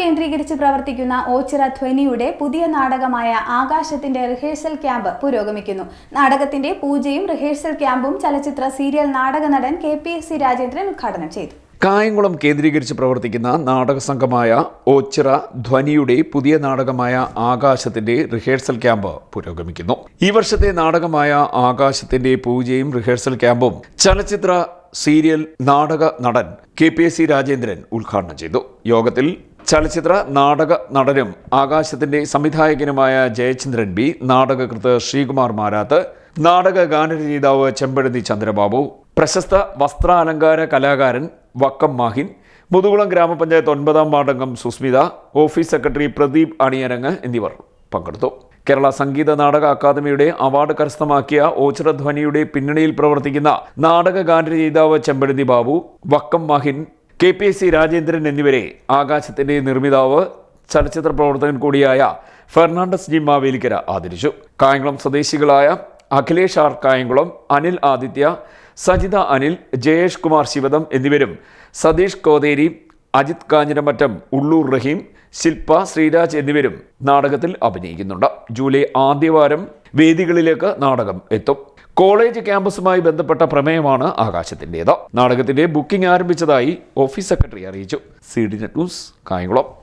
കേന്ദ്രീകരിച്ച് പ്രവർത്തിക്കുന്ന ഓച്ചിറ ധ്വനിയുടെ പുതിയ നാടകമായ ആകാശത്തിന്റെ റിഹേഴ്സൽ ക്യാമ്പ് പുരോഗമിക്കുന്നു. നാടകത്തിന്റെ പൂജയും റിഹേഴ്സൽ ക്യാമ്പും ചലച്ചിത്ര സീരിയൽ നാടക നടൻ K P S C Rajendran ഉദ്ഘാടനം ചെയ്തു. കായംകുളം കേന്ദ്രീകരിച്ച് പ്രവർത്തിക്കുന്ന നാടക സംഘമായ ഓച്ചിറ ധ്വനിയുടെ പുതിയ നാടകമായ ആകാശത്തിന്റെ റിഹേഴ്സൽ ക്യാമ്പ് പുരോഗമിക്കുന്നു. ഈ വർഷത്തെ നാടകമായ ആകാശത്തിന്റെ പൂജയും റിഹേഴ്സൽ ക്യാമ്പും ചലച്ചിത്ര സീരിയൽ നാടക നടൻ K P S C Rajendran ഉദ്ഘാടനം ചെയ്തു. യോഗത്തിൽ ചലച്ചിത്ര നാടക നടനും ആകാശത്തിന്റെ സംവിധായകനുമായ ജയചന്ദ്രൻ ബി നാടകകൃത്ത് ശ്രീകുമാർ മാരാത്ത് നാടക ഗാനരചയിതാവ് ചെമ്പഴന്തി ചന്ദ്രബാബു പ്രശസ്ത വസ്ത്രാലങ്കാര കലാകാരൻ വക്കം മാഹിൻ മുതുകുളം ഗ്രാമപഞ്ചായത്ത് ഒൻപതാം വാർഡംഗം സുസ്മിത ഓഫീസ് സെക്രട്ടറി പ്രദീപ് അണിയരങ്ങ് എന്നിവർ പങ്കെടുത്തു. കേരള സംഗീത നാടക അക്കാദമിയുടെ അവാർഡ് കരസ്ഥമാക്കിയ ഓച്ചിറധ്വനിയുടെ പിന്നണിയിൽ പ്രവർത്തിക്കുന്ന നാടക ഗാനരചയിതാവ് Chempazhanthi Babu Vakkam Mahin K P S C Rajendran എന്നിവരെ ആകാശത്തിന്റെ നിർമ്മിതാവ് ചലച്ചിത്ര പ്രവർത്തകൻ കൂടിയായ ഫെർണാണ്ടസ് ജി മാവേലിക്കര ആദരിച്ചു. കായംകുളം സ്വദേശികളായ അഖിലേഷ് ആർ കായംകുളം അനിൽ ആദിത്യ സജിത അനിൽ ജയേഷ് കുമാർ ശിവദം എന്നിവരും സതീഷ് കോതേരി അജിത് കാഞ്ഞിരമറ്റം ഉള്ളൂർ റഹീം ശില്പ ശ്രീരാജ് എന്നിവരും നാടകത്തിൽ അഭിനയിക്കുന്നുണ്ട്. ജൂലൈ ആദ്യവാരം വേദികളിലേക്ക് നാടകം എത്തും. കോളേജ് ക്യാമ്പസുമായി ബന്ധപ്പെട്ട പ്രമേയമാണ് ആകാശത്തിന്റേത് നാടകത്തിന്റെ ബുക്കിംഗ് ആരംഭിച്ചതായി ഓഫീസ് സെക്രട്ടറി അറിയിച്ചു. C D news Kayamkulam.